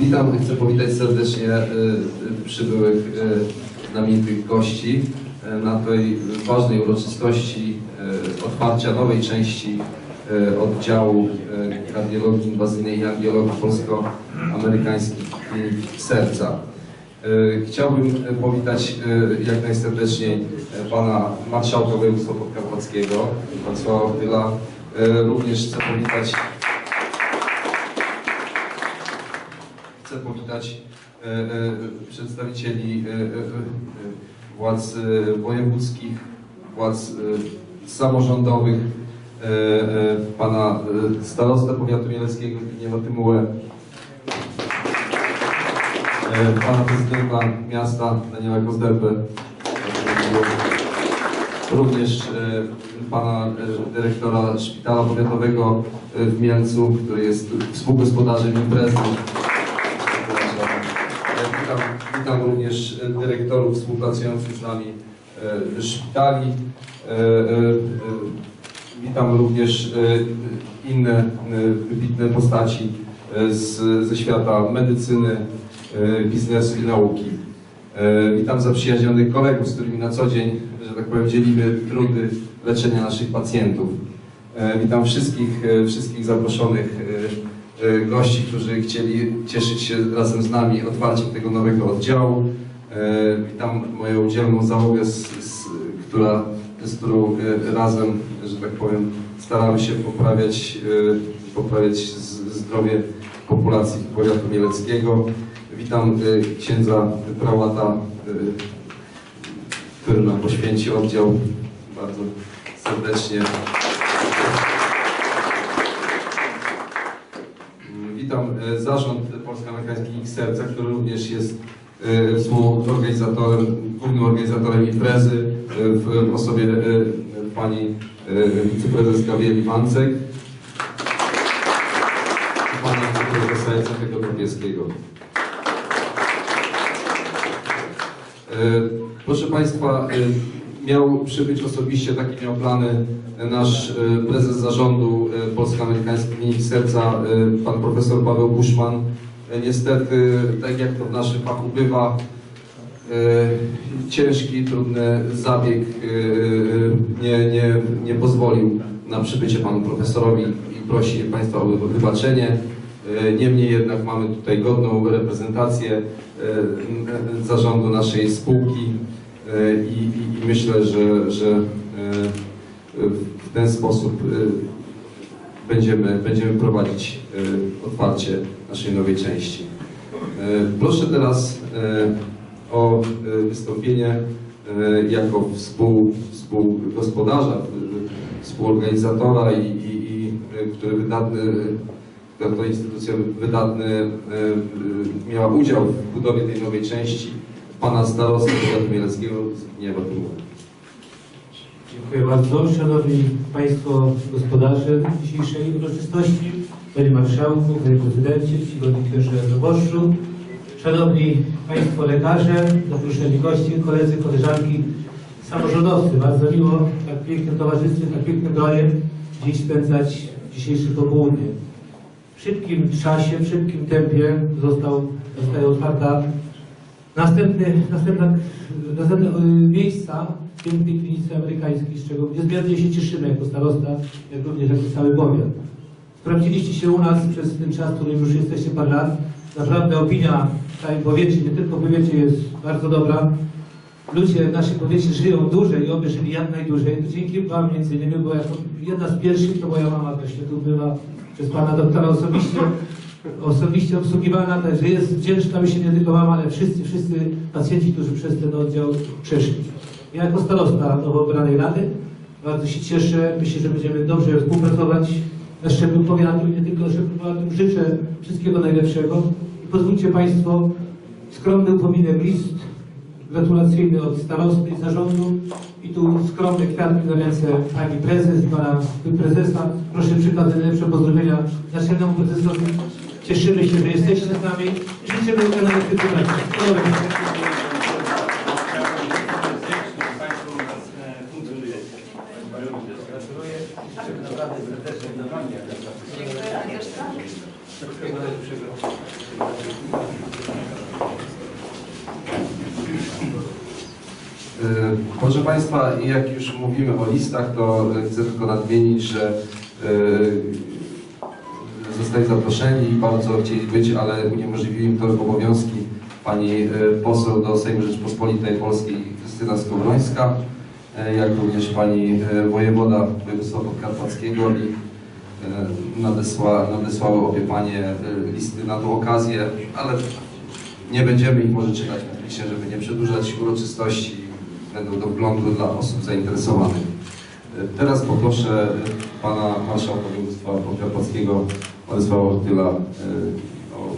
Witam, chcę powitać serdecznie e, przybyłych e, znamienitych gości e, na tej ważnej uroczystości e, otwarcia nowej części e, oddziału e, kardiologii inwazyjnej i angiologii polsko-amerykańskich serca. E, Chciałbym e, powitać e, jak najserdeczniej e, pana marszałka województwa podkarpackiego, Wacława. E, Również chcę powitać Chcę powitać e, e, przedstawicieli e, władz wojewódzkich, władz samorządowych, pana starostę powiatu mieleckiego Zbigniewa Tymułę, pana prezydenta miasta Daniela Kozderbę, również pana dyrektora Szpitala Powiatowego w Mielcu, który jest współgospodarzem imprezy. Witam, witam również dyrektorów współpracujących z nami e, szpitali. E, e, Witam również inne wybitne postaci z, ze świata medycyny, biznesu i nauki. Witam zaprzyjaźnionych kolegów, z którymi na co dzień, że tak powiem, dzielimy trudy leczenia naszych pacjentów. Witam wszystkich, wszystkich zaproszonych gości, którzy chcieli cieszyć się razem z nami otwarciem tego nowego oddziału. Witam moją dzielną załogę, z, z, która, z którą e, razem, że tak powiem, staramy się poprawiać, poprawiać zdrowie populacji powiatu mieleckiego. Witam księdza prałata, który nam poświęci oddział bardzo serdecznie. Zarząd Polsko-Amerykańskiej Klinik Serca, który również jest e, współorganizatorem, głównym organizatorem imprezy e, w osobie e, pani e, wiceprezes Gabrieli Mancek i pana profesora Jacego Topieskiego. E, Proszę Państwa, e, miał przybyć osobiście, takie miał plany nasz e, prezes zarządu e, Polsko-Amerykańskiej Serca, e, pan profesor Paweł Buszman. Niestety, tak jak to w naszym fachu bywa, ciężki, trudny zabieg nie, nie, nie pozwolił na przybycie panu profesorowi i prosi Państwa o wybaczenie. Niemniej jednak mamy tutaj godną reprezentację zarządu naszej spółki i, i, i myślę, że, że e, w ten sposób e, będziemy, będziemy prowadzić e, otwarcie naszej nowej części. E, Proszę teraz e, o e, wystąpienie e, jako współ, współgospodarza, e, współorganizatora i, i, i e, który wydatny, która to instytucja wydatny e, e, miała udział w budowie tej nowej części, pana starosty powiatu mieleckiego Zbigniewa Tymuła. Dziękuję bardzo. Szanowni Państwo gospodarze dzisiejszej uroczystości, Panie Marszałku, Panie Prezydencie, Czcigodni Księże Proboszczu, Szanowni Państwo lekarze, zaproszeni goście, koledzy, koleżanki, samorządowcy. Bardzo miło tak pięknym towarzystwie, w tak pięknym gronie dziś spędzać dzisiejsze popołudnie. W szybkim czasie, w szybkim tempie został, zostaje otwarta Następna, następne y, miejsca w pięknej klinice amerykańskiej, z czego niezmiernie się cieszymy jako starosta, jak również jako cały powiat. Sprawdziliście się u nas przez ten czas, w którym już jesteście parę lat. Naprawdę opinia w całym powiecie, nie tylko w powiecie jest bardzo dobra. Ludzie w naszym powiecie żyją dłużej i oby żyli jak najdłużej. To dzięki Wam między innymi, bo jedna z pierwszych to moja mama właśnie tu była przez Pana doktora osobiście osobiście obsługiwana, także jest wdzięczna, my się nie tylko mam, ale wszyscy, wszyscy pacjenci, którzy przez ten oddział przeszli. Ja jako starosta nowo wybranej rady bardzo się cieszę, myślę, że będziemy dobrze współpracować na szczeblu powiatu, nie tylko szczeblu powiatu. Życzę wszystkiego najlepszego i pozwólcie Państwo skromny upominek list gratulacyjny od starosty i zarządu i tu skromne kwiatki na ręce Pani Prezes i Pana Prezesa. Proszę przekazać najlepsze pozdrowienia naczelnemu prezesowi. Cieszymy się, że jesteście z nami. Życzymy najlepszego. E, Proszę Państwa, jak już mówimy o listach, to e, chcę tylko nadmienić, że e, zostali zaproszeni i bardzo chcieli być, ale uniemożliwiły im to obowiązki pani e, poseł do Sejmu Rzeczpospolitej Polskiej Krystyna Skowrońska, e, jak również pani e, wojewoda województwa podkarpackiego i nadesła, nadesłały obie panie listy na tą okazję, ale nie będziemy ich może czytać publicznie, żeby nie przedłużać uroczystości. Będą do wglądu dla osób zainteresowanych. Teraz poproszę pana marszałka województwa podkarpackiego Władysława Ortyla e, o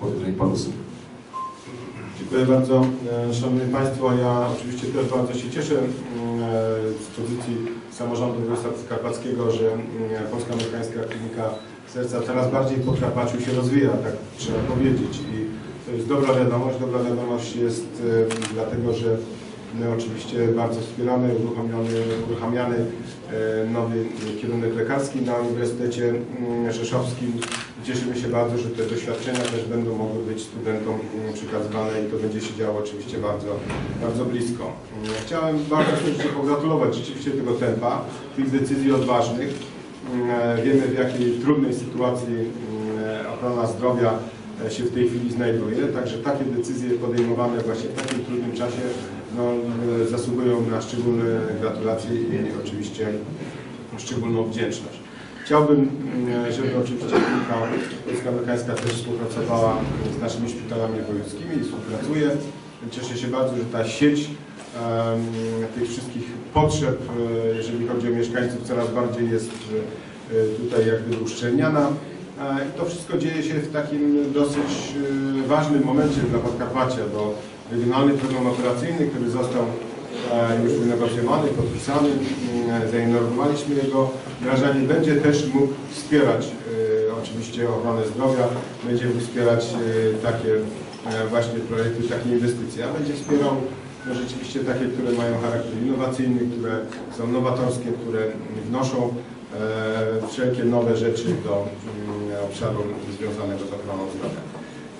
powiedzenie paru słów. Dziękuję bardzo. E, Szanowni Państwo, ja oczywiście też bardzo się cieszę mm, e, z pozycji samorządu województwa podkarpackiego, że mm, Polska Amerykańska Klinika Serca coraz bardziej w Podkarpaciu się rozwija, tak trzeba powiedzieć. I to jest dobra wiadomość. Dobra wiadomość jest dlatego, że my oczywiście bardzo wspieramy uruchomiony, uruchamiany e, nowy kierunek lekarski na Uniwersytecie mm, Rzeszowskim. Cieszymy się bardzo, że te doświadczenia też będą mogły być studentom mm, przekazywane i to będzie się działo oczywiście bardzo, bardzo blisko. Mm, Chciałem bardzo serdecznie pogratulować rzeczywiście tego tempa, tych decyzji odważnych. Mm, Wiemy w jakiej trudnej sytuacji mm, ochrona zdrowia e, się w tej chwili znajduje, także takie decyzje podejmowane właśnie w takim trudnym czasie no, e, zasługują na szczególne gratulacje i oczywiście szczególną wdzięczność. Chciałbym, mm, żeby oczywiście klinika Polska Amerykańska też współpracowała z naszymi szpitalami wojewódzkimi i współpracuje. Cieszę się bardzo, że ta sieć tych wszystkich potrzeb, e, jeżeli chodzi o mieszkańców, coraz bardziej jest e, tutaj jakby uszczelniana. E, I to wszystko dzieje się w takim dosyć e, ważnym momencie dla Podkarpacia, bo Regionalny Program Operacyjny, który został e, już wynegocjowany, podpisany, zainaugrowaliśmy jego. Wdrażanie, będzie też mógł wspierać oczywiście ochronę zdrowia, będzie mógł wspierać takie właśnie projekty, takie inwestycje, a będzie wspierał no, rzeczywiście takie, które mają charakter innowacyjny, które są nowatorskie, które wnoszą wszelkie nowe rzeczy do mm, obszaru związanego z ochroną zdrowia.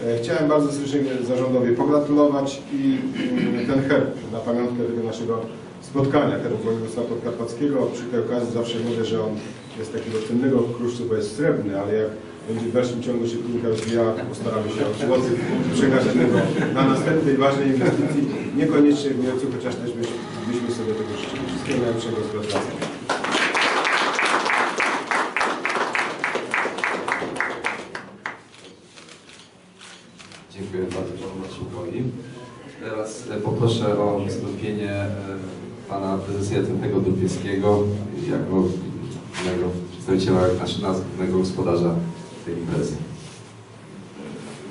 E, Chciałem bardzo serdecznie zarządowi pogratulować i mm, ten herb na pamiątkę tego naszego spotkania, herb województwa podkarpackiego. Przy tej okazji zawsze mówię, że on jest takiego cennego kruszcu, bo jest srebrny, ale jak będzie w dalszym ciągu się klinika rozwijała, postaramy się o złoty przekazać tego na następnej ważnej inwestycji, niekoniecznie w Mielcu, chociaż też byśmy sobie tego życzyli. Wszystkiego najlepszego z gratulacją. Dziękuję bardzo panu marszałkowi. Poproszę o wystąpienie e, pana prezesa Jacentego Dubieskiego jako głównego przedstawiciela, znaczy nas głównego gospodarza tej imprezy.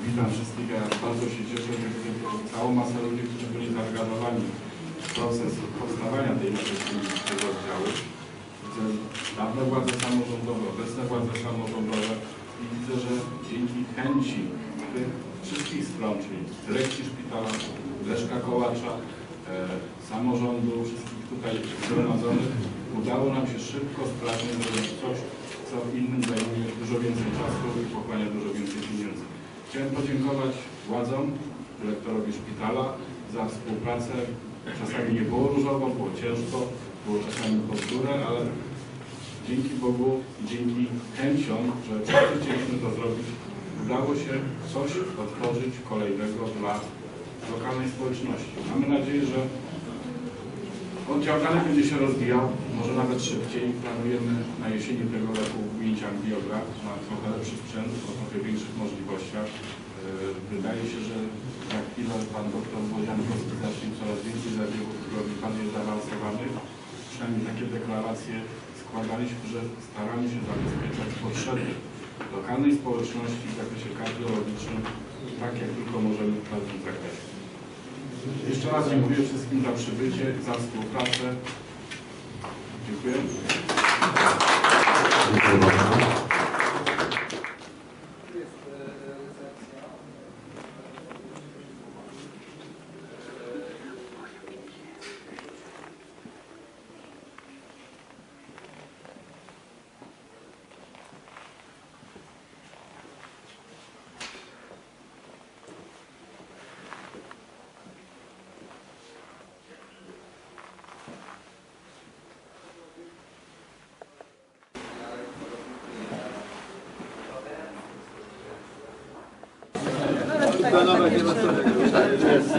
Witam wszystkich. Ja bardzo się cieszę, że widzę całą masę ludzi, którzy byli zaangażowani w proces powstawania tej kliniki, tego oddziału. Widzę dawne władze samorządowe, obecne władze samorządowe i widzę, że dzięki chęci tych wszystkich stron, czyli dyrekcji szpitala, Leszka Kołacza, e, samorządu, wszystkich tutaj zgromadzonych, udało nam się szybko, sprawnie zrobić coś, co innym zajmuje dużo więcej czasu i pochłania dużo więcej pieniędzy. Chciałem podziękować władzom, dyrektorowi szpitala za współpracę. Czasami nie było różowo, było ciężko, było czasami pod górę, ale dzięki Bogu i dzięki chęciom, że chcieliśmy to zrobić, udało się coś otworzyć kolejnego dla lokalnej społeczności. Mamy nadzieję, że oddział dalej będzie się rozwijał, może nawet szybciej. Planujemy na jesieni tego roku ujęcia angiograf na trochę lepszy sprzęt, o trochę większych możliwościach. Yy, Wydaje się, że za chwilę pan doktor Woziankowski zacznie coraz więcej zabiegów robi pan jest zaawansowany. Przynajmniej takie deklaracje składaliśmy, że staramy się zabezpieczać potrzeby lokalnej społeczności w zakresie kardiologicznym, tak jak tylko możemy w każdym zakresie. Jeszcze raz dziękuję wszystkim za przybycie, za współpracę. Dziękuję bardzo.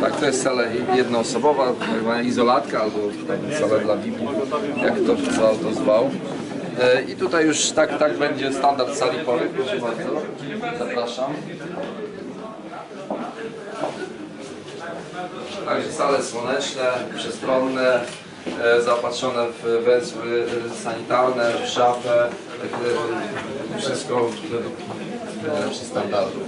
Tak, to jest sala jednoosobowa, tak izolatka albo sala dla VIP-ów, jak to zwał, to zwał. E, I tutaj już tak, tak będzie standard sali pory, proszę bardzo. Zapraszam. Także sale słoneczne, przestronne, e, zaopatrzone w węzły sanitarne, w szafę, wszystko według najlepszych standardów.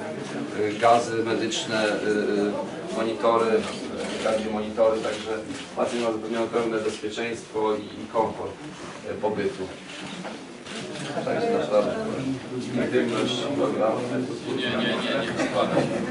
E, Gazy medyczne, e, e, monitory, e, kardiomonitory, także pacjent ma zapewnione pełne bezpieczeństwo i komfort e, pobytu. Także naprawdę intymność programu. Nie, nie, nie, nie